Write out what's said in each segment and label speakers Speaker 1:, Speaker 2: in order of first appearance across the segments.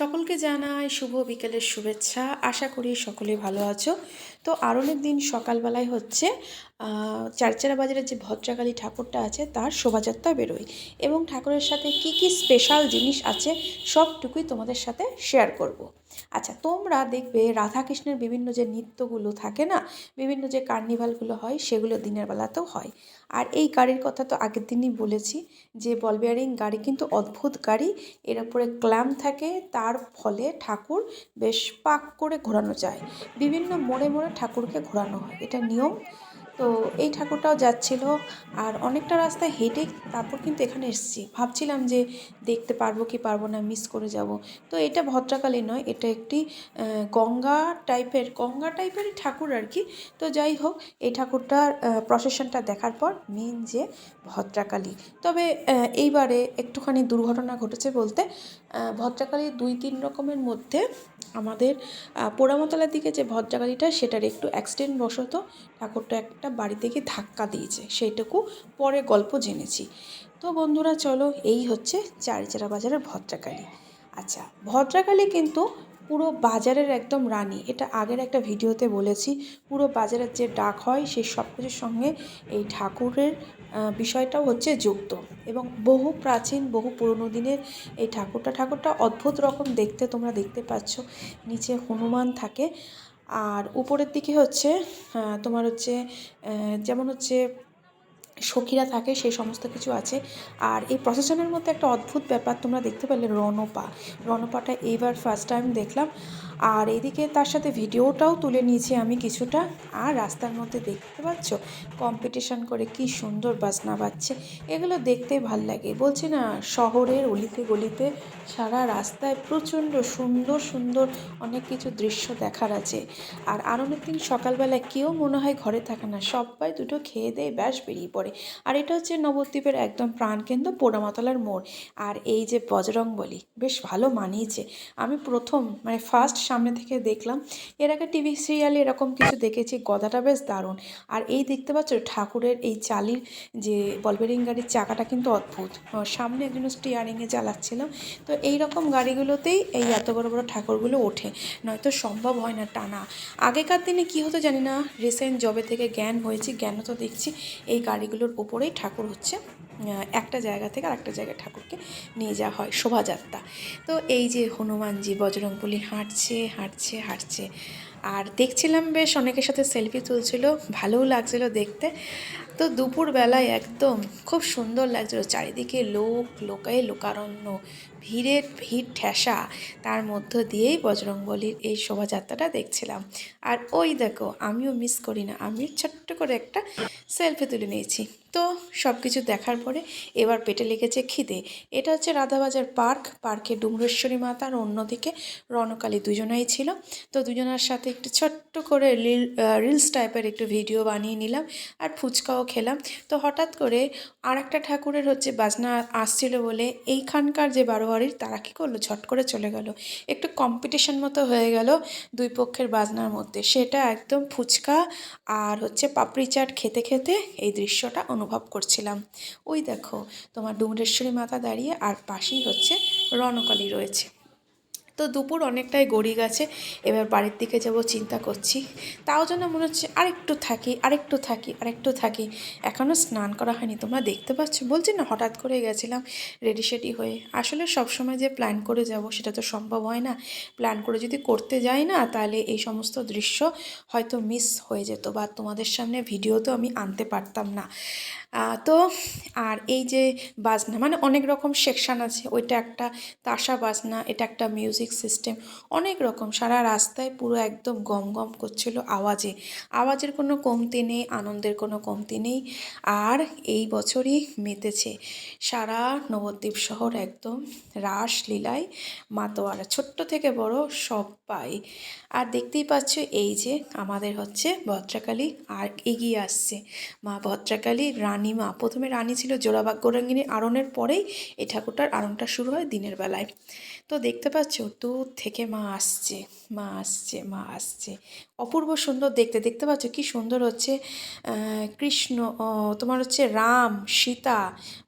Speaker 1: সকলকে জানাই শুভ বিকেলের শুভেচ্ছা। আশা করি সকলে ভালো আছো। তো আর অনেক দিন সকালবেলায় হচ্ছে চারচারা বাজারের যে ভদ্রাকালী ঠাকুরটা আছে, তার শোভাযাত্রা বেরোয় এবং ঠাকুরের সাথে কি কি স্পেশাল জিনিস আছে, সবটুকুই তোমাদের সাথে শেয়ার করব। আচ্ছা তোমরা দেখবে রাধাকৃষ্ণের বিভিন্ন যে নৃত্যগুলো থাকে না, বিভিন্ন যে কার্নিভালগুলো হয়, সেগুলো দিনের বেলাতেও হয়। আর এই গাড়ির কথা তো আগের দিনই বলেছি যে বল বেয়ারিং গাড়ি কিন্তু অদ্ভুত গাড়ি, এর উপরে ক্ল্যাম্প থাকে, তার ফলে ঠাকুর বেশ পাক করে ঘোরানো যায়। বিভিন্ন মোড়ে মোড়ে ঠাকুরকে ঘোরানো হয়। এটা নিয়ম। তো এই ঠাকুরটাও যাচ্ছিল আর অনেকটা রাস্তা হেঁটে তারপর কিন্তু এখানে এসেছি। ভাবছিলাম যে দেখতে পারব কি পারব না মিস করে যাব। তো এটা ভদ্রাকালী নয়, এটা একটি গঙ্গা টাইপের গঙ্গা টাইপেরই ঠাকুর আর কি। তো যাই হোক, এই ঠাকুরটার প্রসেশনটা দেখার পর মেন যে ভদ্রাকালী। তবে এইবারে একটুখানি দুর্ঘটনা ঘটেছে বলতে ভদ্রাকালী দুই তিন রকমের মধ্যে আমাদের পোড়ামতলার দিকে যে ভদ্রাকালীটা সেটার একটু অ্যাক্সিডেন্ট বশত ঠাকুরটা একটা বাড়িতে গিয়ে ধাক্কা দিয়েছে, সেইটুকু পরে গল্প জেনেছি। তো বন্ধুরা চলো, এই হচ্ছে চারিচারা বাজারের ভদ্রাকালী। আচ্ছা ভদ্রাকালী কিন্তু পুরো বাজারের একদম রানী। এটা আগের একটা ভিডিওতে বলেছি, পুরো বাজারের যে ডাক হয়, সেই সব কিছুর সঙ্গে এই ঠাকুরের বিষয়টাও হচ্ছে যুক্ত। এবং বহু প্রাচীন, বহু পুরনো দিনের এই ঠাকুরটা ঠাকুরটা অদ্ভুত রকম দেখতে তোমরা দেখতে পাচ্ছ। নিচে হনুমান থাকে। আর উপরের দিকে হচ্ছে তোমার হচ্ছে যেমন হচ্ছে সখীরা থাকে, সেই সমস্ত কিছু আছে। আর এই প্রসেশনের মধ্যে একটা অদ্ভুত ব্যাপার তোমরা দেখতে পেলে রনপা রনপাটা এইবার ফার্স্ট টাইম দেখলাম। আর এদিকে তার সাথে ভিডিওটাও তুলে নিয়েছি আমি কিছুটা। আর রাস্তার মধ্যে দেখতে পাচ্ছ কম্পিটিশন করে কি সুন্দর বাজনা বাজছে। এগুলো দেখতে ভালো লাগে। বলছি না, শহরের অলিতে গলিতে সারা রাস্তায় প্রচণ্ড সুন্দর সুন্দর অনেক কিছু দৃশ্য দেখার আছে। আর আরনের দিন সকালবেলা কেউ মনে হয় ঘরে থাকে না। সবাই দুটো খেয়ে দেয়ে ব্যাস বেরিয়ে পড়ে। আর এটা হচ্ছে নবদ্বীপের একদম প্রাণকেন্দ্র, পোড়ামাতলার মোড়। আর এই যে বজরং বলি, বেশ ভালো মানিয়েছে। আমি প্রথম মানে ফার্স্ট সামনে থেকে দেখলাম। এর আগে টিভি সিরিয়ালে এরকম কিছু দেখেছি, গদাটা বেশ দারুণ। আর এই দেখতে পাচ্ছ ঠাকুরের এই চালির যে বলবেরিং গাড়ির চাকাটা কিন্তু অদ্ভুত। সামনে একজন স্টিয়ারিংয়ে চালাচ্ছিলাম তো এই রকম গাড়িগুলোতেই এই এত বড় বড় ঠাকুরগুলো ওঠে। নয়তো সম্ভব হয় না টানা। আগেকার দিনে কি হতো জানি না রিসেন্ট জবে থেকে জ্ঞান হয়েছে, জ্ঞানও তো দেখছি, এই গাড়িগুলোর উপরেই ঠাকুর হচ্ছে। একটা জায়গা থেকে আর একটা জায়গায় ঠাকুরকে নিয়ে যাওয়া হয়, শোভাযাত্রা। তো এই যে হনুমানজি বজরংবলী হাঁটছে হাঁটছে হাঁটছে আর দেখছিলাম বেশ অনেকের সাথে সেলফি তুলছিল, ভালোও লাগছিল দেখতে। তো দুপুরবেলায় একদম খুব সুন্দর লাগছিল, চারিদিকে লোক লোকায় লোকারণ্য ভিড়ের ভিড় ঠেসা। তার মধ্য দিয়েই বজরংবলীর এই শোভাযাত্রাটা দেখছিলাম। আর ওই দেখো, আমিও মিস করি না, আমি ছোট্ট করে একটা সেলফি তুলে নিয়েছি। তো সব কিছু দেখার পরে এবার পেটে লেগেছে খিদে। এটা হচ্ছে রাধাবাজার পার্ক, পার্কে ডুমরেশ্বরী মাতা আর অন্যদিকে রণকালী দুজনাই ছিল। তো দুজনার সাথে একটু ছোট্ট করে রিল রিলস টাইপের একটু ভিডিও বানিয়ে নিলাম আর ফুচকাও খেলাম। তো হঠাৎ করে আর একটা ঠাকুরের হচ্ছে বাজনা আসছিল বলে এইখানকার যে বারোয়ারির তারা কী করল? ঝট করে চলে গেল। একটু কম্পিটিশন মতো হয়ে গেল দুই পক্ষের বাজনার মধ্যে। সেটা একদম ফুচকা আর হচ্ছে পাপড়ি চাট খেতে খেতে এই দৃশ্যটা অনুভব করছিলাম। ওই দেখো, তোমার ডুমরেশ্বরী মাতা দাঁড়িয়ে আর পাশেই হচ্ছে রণকালী রয়েছে। তো দুপুর অনেকটাই গড়িয়ে গেছে। এবার বাড়ির দিকে যাব, চিন্তা করছি। তাও যেন মনে হচ্ছে আরেকটু থাকি আরেকটু থাকি আরেকটু থাকি। এখনও স্নান করা হয়নি, তোমরা দেখতে পাচ্ছ? বলছি না, হঠাৎ করে গেছিলাম রেডি সেডি হয়ে। আসলে সবসময় যে প্ল্যান করে যাব, সেটা তো সম্ভব হয় না। প্ল্যান করে যদি করতে যাই না, তাহলে এই সমস্ত দৃশ্য হয়তো মিস হয়ে যেত বা তোমাদের সামনে ভিডিও তো আমি আনতে পারতাম না। তো আর এই যে বাজনা মানে অনেক রকম সেকশান আছে। ওইটা একটা তাসা বাজনা, এটা একটা মিউজিক সিস্টেম অনেক রকম। সারা রাস্তায় পুরো একদম গম গম করছিল আওয়াজে। আওয়াজের কোনো কমতি নেই, আনন্দের কোনো কমতি নেই। আর এই বছরই মেতেছে। সারা নবদ্বীপ শহর একদম রাস লীলায় মাতোয়ারা। ছোট্ট থেকে বড় সবাই আর দেখতেই পাচ্ছ এই যে আমাদের হচ্ছে ভদ্রাকালী আর এগিয়ে আসছে। মা ভদ্রাকালী, রানী মা। প্রথমে রানী ছিল জোড়াবাগ গৌরাঙ্গিনী আরণের পরেই এই ঠাকুরটার আরণটা শুরু হয় দিনের বেলায়। তো দেখতে পাচ্ছ দূর থেকে মা আসছে মা আসছে মা আসছে। অপূর্ব সুন্দর দেখতে দেখতে পাচ্ছ কি সুন্দর হচ্ছে কৃষ্ণ তোমার হচ্ছে রাম, সীতা,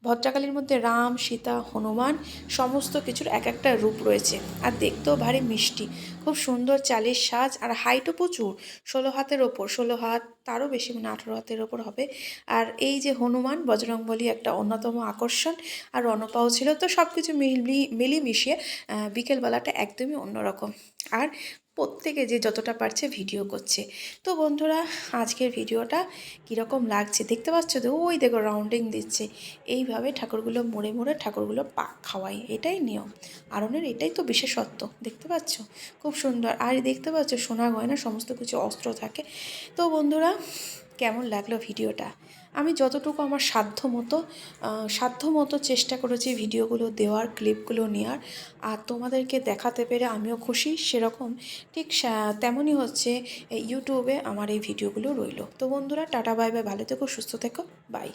Speaker 1: ভদ্রাকালীর মধ্যে রাম, সীতা, হনুমান, সমস্ত কিছুর এক একটা রূপ রয়েছে। আর দেখতেও ভারী মিষ্টি। খুব সুন্দর চালের সাজ, আর হাইটও প্রচুর। ষোলো হাতের ওপর, ষোলো হাত তারও বেশি মানে আঠেরো হাতের ওপর হবে। আর এই যে হনুমান, বজরংবলী একটা অন্যতম আকর্ষণ। আর রণপাও ছিল। তো সব কিছু মিলি মিলিয়ে মিশিয়ে বিকেলবেলাটা একদমই অন্যরকম। আর প্রত্যেকে যে যতটা পারছে ভিডিও করছে। তো বন্ধুরা, আজকের ভিডিওটা কীরকম লাগছে দেখতে পাচ্ছ তো? ওই দেখো রাউন্ডিং দিচ্ছে। এইভাবে ঠাকুরগুলো মোড়ে মোড়ে ঠাকুরগুলো পাক খাওয়াই এটাই নিয়ম। আরনের এটাই তো বিশেষত্ব। দেখতে পাচ্ছ? খুব সুন্দর। আর দেখতে পাচ্ছ সোনা গয়না, সমস্ত কিছু অস্ত্র থাকে। তো বন্ধুরা, কেমন লাগল ভিডিওটা? আমি যতটুকু আমার সাধ্য মতো সাধ্য মতো চেষ্টা করেছি ভিডিওগুলো দেওয়ার, ক্লিপগুলো নেওয়ার আর তোমাদেরকে দেখাতে পেরে আমিও খুশি। সেরকম ঠিক তেমনই হচ্ছে ইউটিউবে আমার এই ভিডিওগুলো রইল। তো বন্ধুরা, টাটা, বাই বাই, ভালো থেকো, সুস্থ থেকো, বাই।